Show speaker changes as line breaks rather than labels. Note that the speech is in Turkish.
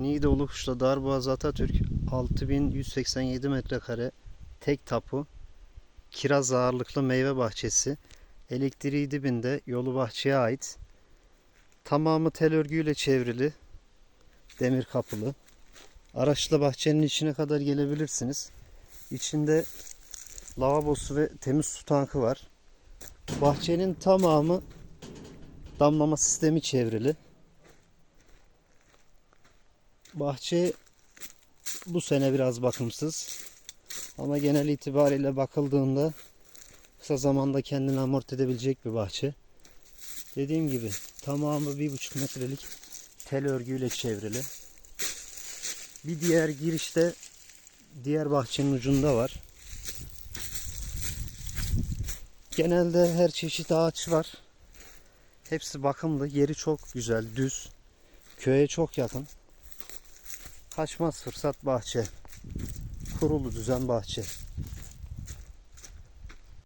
Niğde Ulukuş'ta Darboğaz Atatürk 6187 metrekare tek tapu kiraz ağırlıklı meyve bahçesi elektriği dibinde yolu bahçeye ait tamamı tel örgüyle çevrili demir kapılı. Araçla bahçenin içine kadar gelebilirsiniz. İçinde lavabosu ve temiz su tankı var. Bahçenin tamamı damlama sistemi çevrili Bahçe bu sene biraz bakımsız. Ama genel itibariyle bakıldığında kısa zamanda kendini amort edebilecek bir bahçe. Dediğim gibi tamamı bir buçuk metrelik tel örgüyle çevrili. Bir diğer girişte diğer bahçenin ucunda var. Genelde her çeşit ağaç var. Hepsi bakımlı. Yeri çok güzel, düz. Köye çok yakın. Kaçmaz fırsat bahçe. Kurulu düzen bahçe.